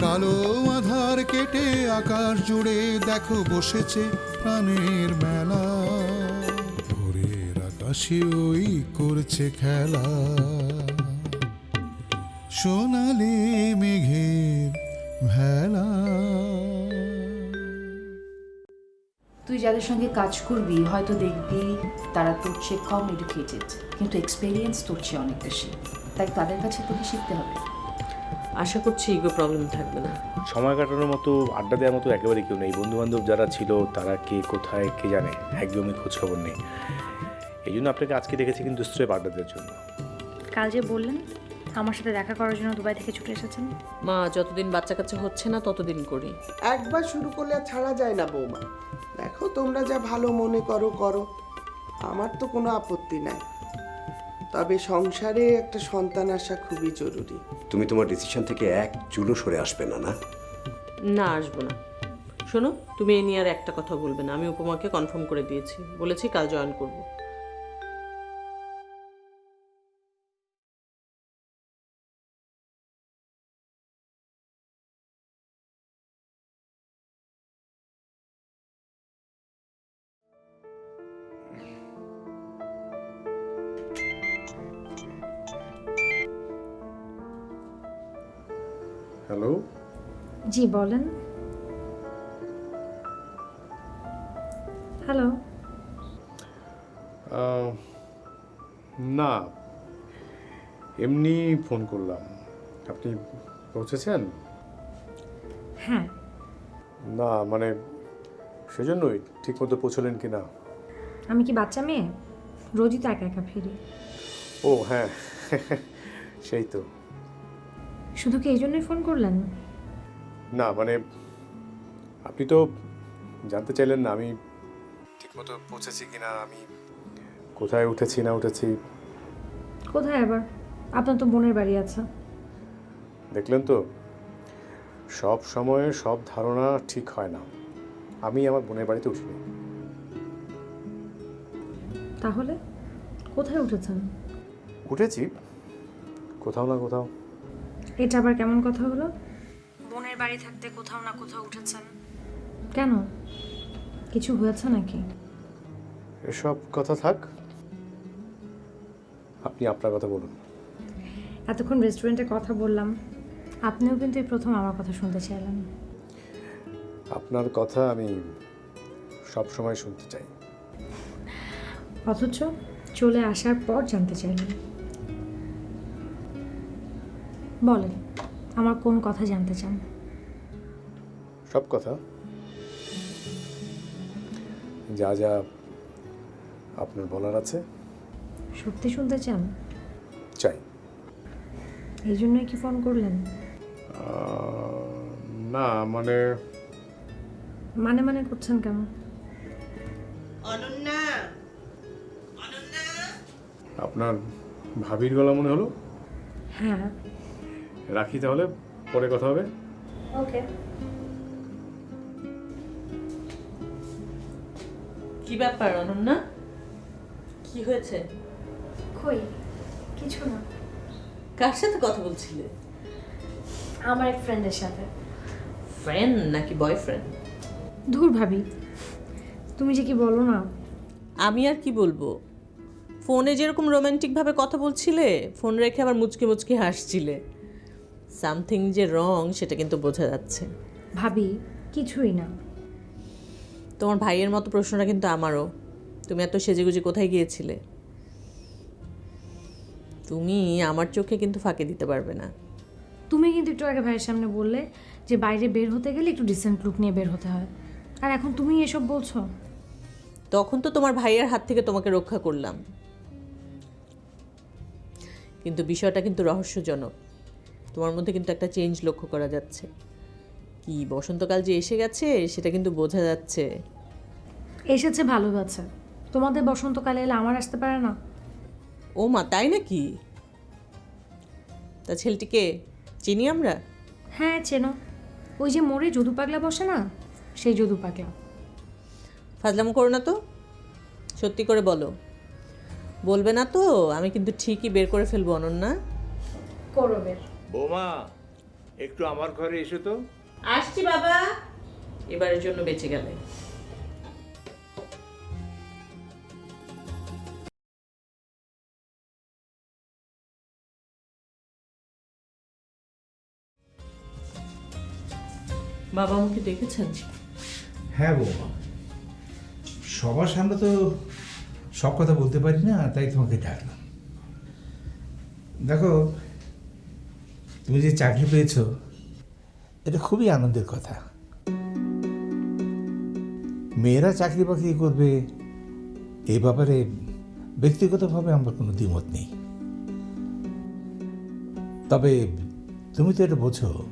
কালো আধার কেটে আকাশ জুড়ে দেখো বসেছে প্রাণের মেলা। ভোরের আকাশে ওই করছে খেলা। সোনালি মেঘের ভেলা। তুই যাদের সঙ্গে কাজ করবি, হয়তো দেখবি তারা তোর চেয়ে কম এডুকেটেড কিন্তু এক্সপেরিয়েন্স তোর চেয়ে অনেক বেশি। তাই তাদের কাছে তোকে শিখতে হবে। আশা করছি ইগো প্রবলেম থাকবে না। সময় কাটানোর মতো আড্ডা দেওয়ার মতো একেবারে কেউ নেই। বন্ধু বান্ধব যারা ছিল তারা কে কোথায় কে জানে? একদমই খোঁজখবর নেই। এই জন্য আপনাকে আজকে দেখেছি কিন্তু স্ট্রেপ আড্ডা দেওয়ার জন্য। কাল যে বললেন আমার সাথে দেখা করার জন্য দুবাই থেকে ছুটে এসেছেন। মা যতদিন বাচ্চা কাচ্চা হচ্ছে না ততদিন করি। একবার শুরু করলে আর ছাড়া যায় না বৌমা। দেখো তোমরা যা ভালো মনে করো করো। আমার তো কোনো আপত্তি নাই। তবে সংসারে একটা সন্তান আসা খুবই জরুরি। তুমি তোমার ডিসিশন থেকে এক চুলো সরে আসবে না না? না আসব না। শোনো তুমি এ নিয়ে আর একটা কথা বলবে না। আমি উপমাকে কনফার্ম করে দিয়েছি। বলেছি কাল জয়েন করব। হ্যালো জি বলেন। হ্যালো না। এমনি ফোন করলাম। আপনি পৌঁছেছেন? হ্যাঁ। না মানে সেজন্যই ঠিক মতো পৌঁছলেন কি না আমি কি বাচ্চা মেয়ে? রোজই তো একা একা ফিরি। ও হ্যাঁ। সেই তো। শুধু কি এই জন্যই ফোন করলেন? না মানে আপনি তো জানতে চাইলেন না আমি ঠিকমতো পৌঁছেছি কিনা আমি কোথায় উঠেছি না উঠেছি। কোথায় আবার? আপনার তো বোনের বাড়ি আছে। দেখলেন তো সব সময়ে সব ধারণা ঠিক হয় না। আমি আমার বোনের বাড়িতে উঠিনি। তাহলে কোথায় উঠেছেন? উঠেছি কোথাও না কোথাও। এটা আবার কেমন কথা হলো? বোনের বাড়ি থাকতে কোথাও না কোথাও উঠেছেন। কেন? কিছু হয়েছে নাকি? এসব কথা থাক। আপনি আপনার কথা বলুন। এতক্ষণ রেস্টুরেন্টে কথা বললাম। আপনিও কিন্তু এই প্রথম আমার কথা শুনতে চাইলেন। আপনার কথা আমি সব সময় শুনতে চাই। অথচ চলে আসার পর জানতে চাইলেন। বলেন আমার কোন কথা জানতে চান? সব কথা? যা যা আপনার বলার আছে। সত্যি শুনতে চান? চাই। এই জন্যই কি ফোন করলেন? না মানে মানে মানে করছেন কেন? অনন্যা! আপনার ভাবির গলা মনে হলো? হ্যাঁ। রাখি তাহলে পরে কথা হবে। ওকে। কি ব্যাপার অনন্যা? কি হয়েছে? কই? কিছু না। কার সাথে কথা বলছিলে? আমার এক ফ্রেন্ডের সাথে। ফ্রেন্ড নাকি বয়ফ্রেন্ড ধুর ভাবি। তুমি যে কি বলো না। আমি আর কি বলব? ফোনে যেরকম রোমান্টিকভাবে কথা বলছিলে ফোন রেখে আবার মুচকে মুচকে হাসছিলে। সামথিং যে রং সেটা কিন্তু বোঝা যাচ্ছে। ভাবি কিছুই না। তোমার ভাইয়ের মতো প্রশ্নটা কিন্তু আমারও। তুমি এত সেজেগুজে কোথায় গিয়েছিলে? তুমি আমার চোখে কিন্তু ফাঁকে দিতে পারবে না। তুমি কিন্তু একটু আগে ভাইয়ের সামনে বললে যে বাইরে বের হতে গেলে একটু ডিসেন্ট লুক নিয়ে বের হতে হয়। আর এখন তুমি এসব বলছো? তখন তো তোমার ভাইয়ের হাত থেকে তোমাকে রক্ষা করলাম। কিন্তু বিষয়টা কিন্তু রহস্যজনক। তোমার মধ্যে কিন্তু একটা চেঞ্জ লক্ষ্য করা যাচ্ছে। কি বসন্তকাল যে এসে গেছে সেটা কিন্তু বোঝা যাচ্ছে। এসেছে ভালো আছে তোমাদের বসন্তকালে এলে আমার আসতে পারে না? ও মা তাই নাকি? তা ছেলেটিকে চিনি আমরা? হ্যাঁ চেনো। ওই যে মোড়ে যদু পাগলা বসে না সেই যদু পাগলা। ফাজলাম করো না তো। সত্যি করে বলো। বলবে না তো আমি কিন্তু ঠিকই বের করে ফেলব অনন্যা। করবের বৌমা একটু আমার ঘরে এসো তো। আসছি বাবা। এবারের জন্য বেঁচে গেলে। বাবা আমাকে দেখেছেন? হ্যাঁ বৌমা। সবার সামনে তো সব কথা বলতে পারি না তাই তোমাকে ডাকলাম। দেখো তুমি যে চাকরি পেয়েছ। এটা খুবই আনন্দের কথা। মেয়েরা চাকরি বাকরি করবে, এ ব্যাপারে ব্যক্তিগতভাবে আমার কোনো দ্বিমত নেই। তবে তুমি তো এটা বোঝো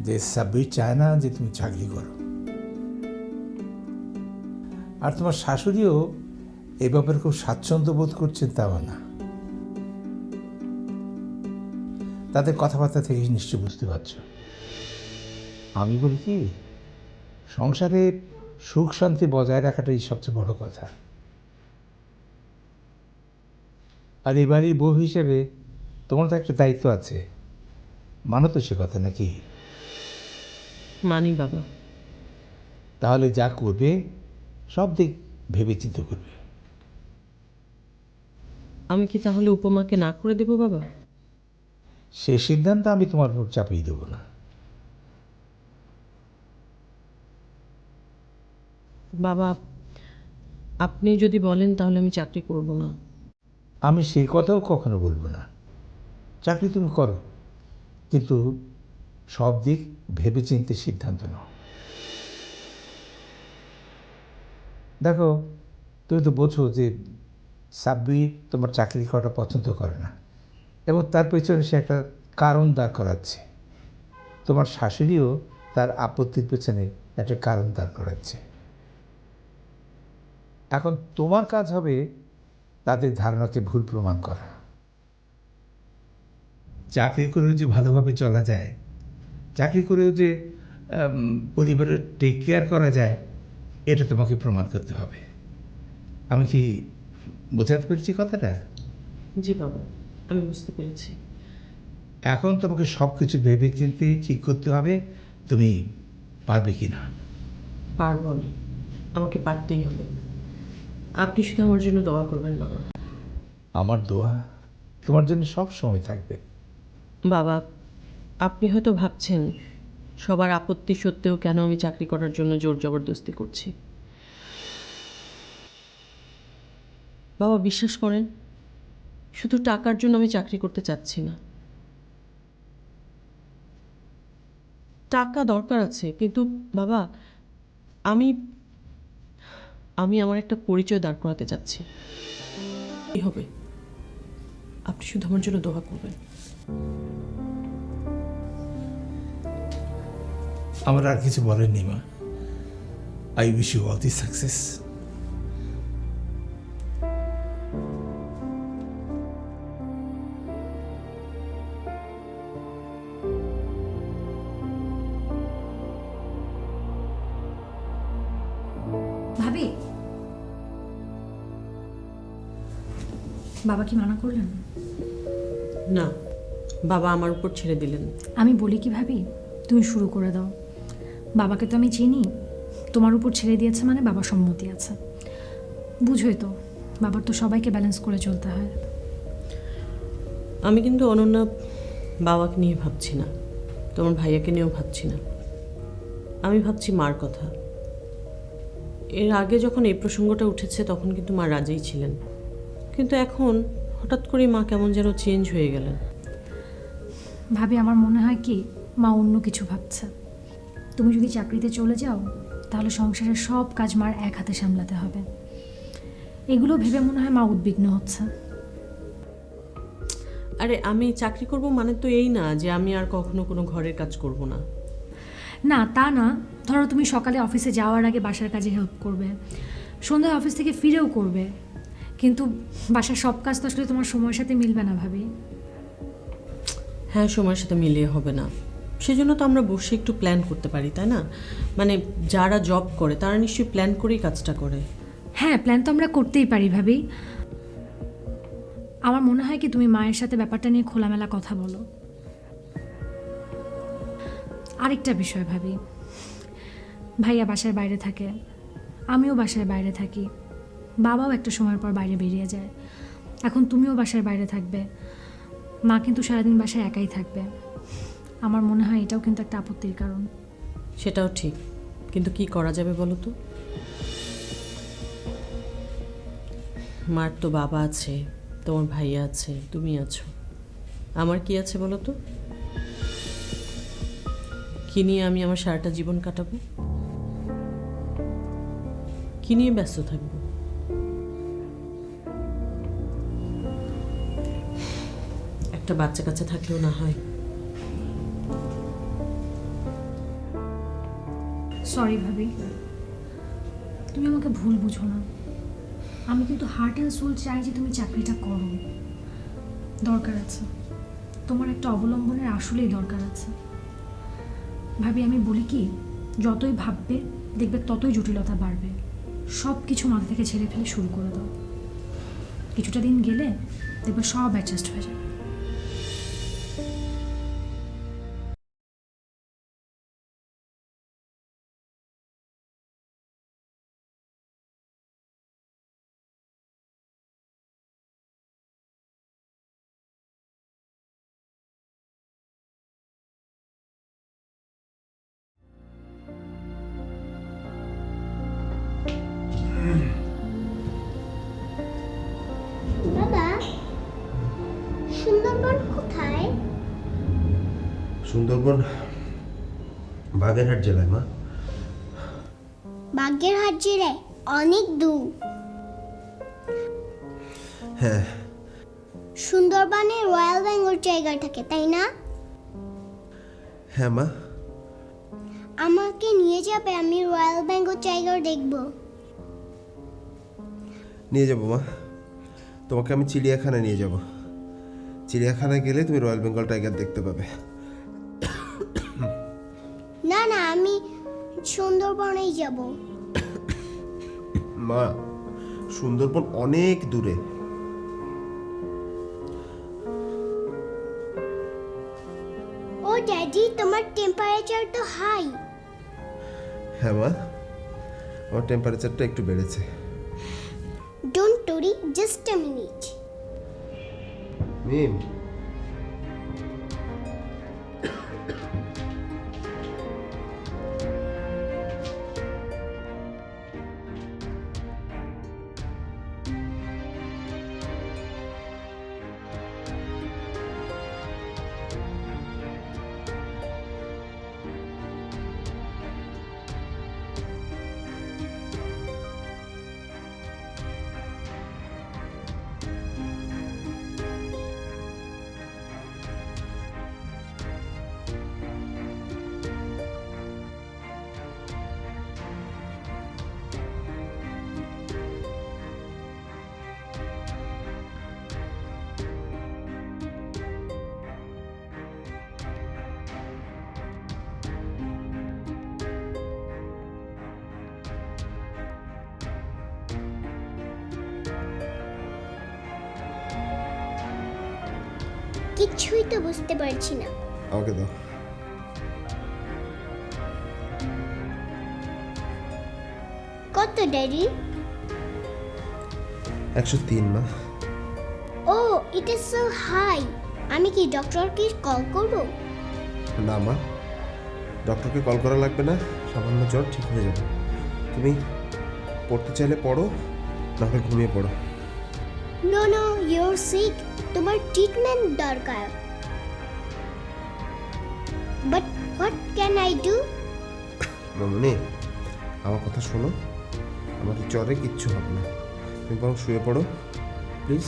যে সাব্বির চায় না যে তুমি চাকরি করো। আর তোমার শাশুড়িও এ ব্যাপারে খুব স্বাচ্ছন্দ্য বোধ করছেন তাও না। তাদের কথাবার্তা থেকে নিশ্চয় বুঝতে পারছ। আমি বলি কি সংসারে সুখ শান্তি বজায় রাখাটাই সবচেয়ে বড় কথা। আর এই বাড়ির বউ হিসেবে তোমার তো একটা দায়িত্ব আছে। মানো তো সে কথা নাকি? মানি বাবা। তাহলে যা করবে সব দিক ভেবে চিন্তা করবে। আমি কি তাহলে উপমাকে না করে দেবো বাবা? সে সিদ্ধান্ত আমি তোমার উপর চাপিয়ে দেবো না। বাবা আপনি যদি বলেন তাহলে আমি চাকরি করব না। আমি সেই কথাও কখনো বলব না। চাকরি তুমি করো কিন্তু সব দিক ভেবে চিনতে সিদ্ধান্ত নাও। দেখো তুমি তো বোঝো যে সাব্বির তোমার চাকরি করাটা পছন্দ করে না। এবং তার পেছনে সে একটা কারণ দাঁড় করাচ্ছে। তোমার শাশুড়িও তার আপত্তির পেছনে একটা কারণ দাঁড় করাচ্ছে। এখন তোমার কাজ হবে তাদের ধারণাকে ভুল প্রমাণ করা। চাকরি করেও যে ভালোভাবে চলা যায়, চাকরি করেও যে পরিবারের টেক কেয়ার করা যায়, এটা তোমাকে প্রমাণ করতে হবে। আমি কি বোঝাতে পেরেছি কথাটা? জি বাবা। আমি বুঝতে পেরেছি। এখন তোমাকে সব কিছু ভেবে চিনতে ঠিক করতে হবে তুমি পারবে কি না পারব না আমাকে পারতেই হবে। আপনি শুধু আমার জন্য দোয়া করবেন বাবা। আমার দোয়া তোমার জন্য সব সময় থাকবে। বাবা আপনি হয়তো ভাবছেন সবার আপত্তি সত্ত্বেও কেন আমি চাকরি করার জন্য জোর জবরদস্তি করছি? বাবা বিশ্বাস করেন শুধু টাকার জন্য আমি চাকরি করতে চাচ্ছি না। টাকা দরকার আছে, কিন্তু বাবা, আমি আমি আমার একটা পরিচয় দাঁড় করাতে চাচ্ছি। কি হবে? আপনি শুধু আমার জন্য দোয়া করবেন। আমার আর কিছু বলেননি মা। I wish you all the success বাবা কি মানা করলেন? না বাবা আমার উপর ছেড়ে দিলেন। আমি বলি কি ভাবি? তুমি শুরু করে দাও। বাবাকে তো আমি চিনি। তোমার উপর ছেড়ে দিয়েছে মানে বাবার সম্মতি আছে। বুঝোই তো বাবার তো সবাইকে ব্যালেন্স করে চলতে হয়। আমি কিন্তু অনন্যা বাবাকে নিয়ে ভাবছি না। তোমার ভাইয়াকে নিয়েও ভাবছি না। আমি ভাবছি মার কথা। এর আগে যখন এই প্রসঙ্গটা উঠেছে তখন কিন্তু মা রাজিই ছিলেন। কিন্তু এখন হঠাৎ করে মা কেমন যেন চেঞ্জ হয়ে গেলেন। ভাবি আমার মনে হয় কি মা অন্য কিছু ভাবছে। তুমি যদি চাকরিতে চলে যাও তাহলে সংসারের সব কাজ মার এক হাতে সামলাতে হবে। এগুলো ভেবে মনে হয় মা উদ্বিগ্ন হচ্ছে। আরে আমি চাকরি করব মানে তো এই না যে আমি আর কখনো কোনো ঘরের কাজ করব না। না তা না। ধরো তুমি সকালে অফিসে যাওয়ার আগে বাসার কাজে হেল্প করবে। সন্ধ্যায় অফিস থেকে ফিরেও করবে। কিন্তু বাসার সব কাজ তো আসলে তোমার সময়ের সাথে মিলবে না ভাবি। হ্যাঁ সময়ের সাথে মিলিয়ে হবে না। সেজন্য তো আমরা বসে একটু প্ল্যান করতে পারি তাই না? মানে যারা জব করে তারা নিশ্চয়ই প্ল্যান করেই কাজটা করে। হ্যাঁ প্ল্যান তো আমরা করতেই পারি ভাবি। আমার মনে হয় কি তুমি মায়ের সাথে ব্যাপারটা নিয়ে খোলামেলা কথা বলো। আরেকটা বিষয় ভাবি। ভাইয়া বাসার বাইরে থাকে আমিও বাসার বাইরে থাকি। বাবাও একটা সময়ের পর বাইরে বেরিয়ে যায়। এখন তুমিও বাসার বাইরে থাকবে। মা কিন্তু সারাদিন বাসায় একাই থাকবে। আমার মনে হয় এটাও কিন্তু একটা আপত্তির কারণ। সেটাও ঠিক। কিন্তু কি করা যাবে বলো তো? মার তো বাবা আছে, তোমার ভাইয়া আছে, তুমি আছো। আমার কি আছে বলো তো? কি নিয়ে আমি আমার সারাটা জীবন কাটাবো? কি নিয়ে ব্যস্ত থাকব? একটা বাচ্চা কাচ্চা থাকলেও না হয়। সরি ভাবি। তুমি আমাকে ভুল বুঝো না। আমি কিন্তু হার্ট অ্যান্ড সোল চাই যে তুমি চাকরিটা করো। দরকার আছে। তোমার একটা অবলম্বনের আসলেই দরকার আছে। ভাবি, আমি বলি কি, যতই ভাববে, দেখবে ততই জটিলতা বাড়বে। সব কিছু মাথা থেকে ছেড়ে ফেলে শুরু করে দাও। কিছুটা দিন গেলে দেখবে সব অ্যাডজাস্ট হয়ে যাবে। সুন্দরবন বাগেরহাট জেলায় মা। বাগেরহাট জেলায় অনেক দূর। হ্যাঁ। সুন্দরবনে রয়্যাল বেঙ্গল টাইগার থাকে তাই না? হ্যাঁ মা। আমাকে নিয়ে যাবে আমি রয়্যাল বেঙ্গল টাইগার দেখব। নিয়ে যাব মা। তোমাকে আমি চিড়িয়াখানায় নিয়ে যাব। চিড়িয়াখানায় গেলে তুমি রয়্যাল বেঙ্গল টাইগার দেখতে পাবে। না আমি সুন্দরবনেই যাব। মা সুন্দরবন অনেক দূরে। ও ড্যাডি তোমার টেম্পারেচার তো হাই হ্যাঁ মা আমার টেম্পারেচারটা একটু বেড়েছে। ডোন্ট টরি জাস্ট আ মিনিট মিম। কিছুই তো বুঝতে পারছি না। আমাকে দাও। কত ড্যাডি? একশো তিন মা। ও ইট ইজ সো হাই আমি কি ডক্টরকে কল করব? না মা। ডক্টরকে কল করা লাগবে না। সামান্য জ্বর ঠিক হয়ে যাবে। তুমি পড়তে চাইলে পড়ো নাহলে ঘুমিয়ে পড়ো। নো নো ইউর সিক তোমার ট্রিটমেন্ট দরকার। But what can I do মামনি আমার কথা শোনো। আমাদের জ্বরে কিচ্ছু হবে না। তুমি বরং শুয়ে পড়ো। Please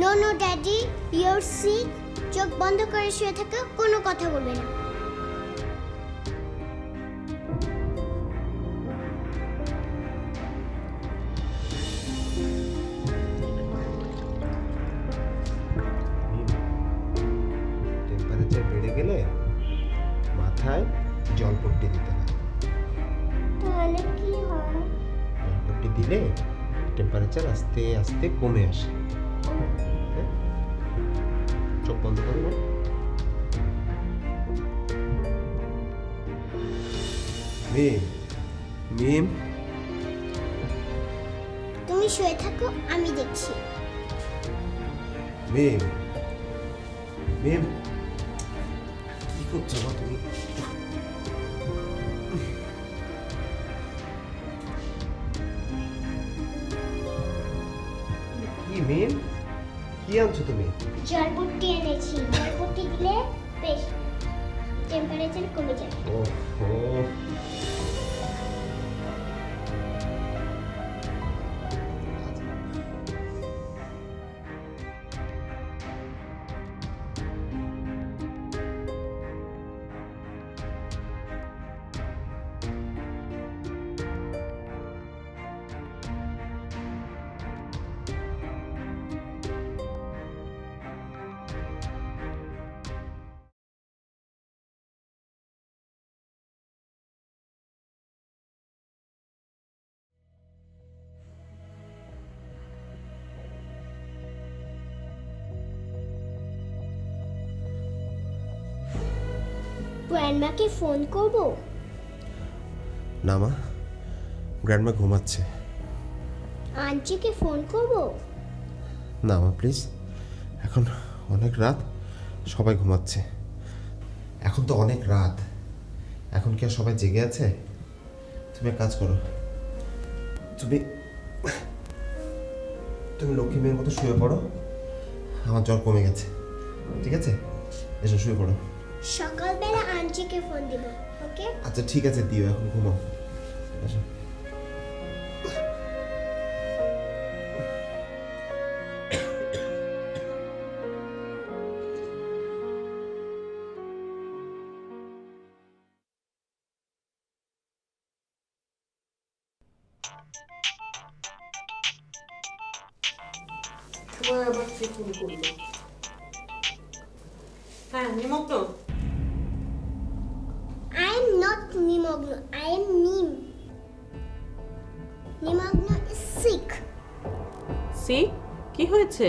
no no daddy your sick চোখ বন্ধ করে শুয়ে থাকো কোনো কথা বলবে না। একবারটি দিতে হয়। তাহলে কি হয়? একবারটি দিলে টেম্পারেচার আস্তে আস্তে কমে আসে। হ্যাঁ? চোখ বন্ধ করব মেম মেম। তুমি শুয়ে থাকো আমি দেখছি। মেম মেম কি করছ তুমি? মিম কি আনছো তুমি? জলপট্টি এনেছি। জলপট্টি দিলে বেশ টেম্পারেচার কমে যাবে। ওহো। গ্র্যান্ডমাকে ফোন করব। না মা গ্র্যান্ডমা ঘুমাচ্ছে। আন্টিকে ফোন করব? না মা প্লিজ। এখন অনেক রাত সবাই ঘুমাচ্ছে। এখন তো অনেক রাত। এখন কি আর সবাই জেগে আছে? তুমি এক কাজ করো। তুমি তুমি লক্ষ্মী মেয়ের মতো শুয়ে পড়ো। আমার জ্বর কমে গেছে। ঠিক আছে? এসো শুয়ে পড়ো। সকালবেলা আন্টিকে ফোন দিব ওকে? আচ্ছা ঠিক আছে দিও এখন ঘুমাও। তোমার আবার ফোন করল? হ্যাঁ নিমগ্ন নট নিমগ্ন আই এম নিম নিমগ্ন ইজ সিক সি কি হয়েছে?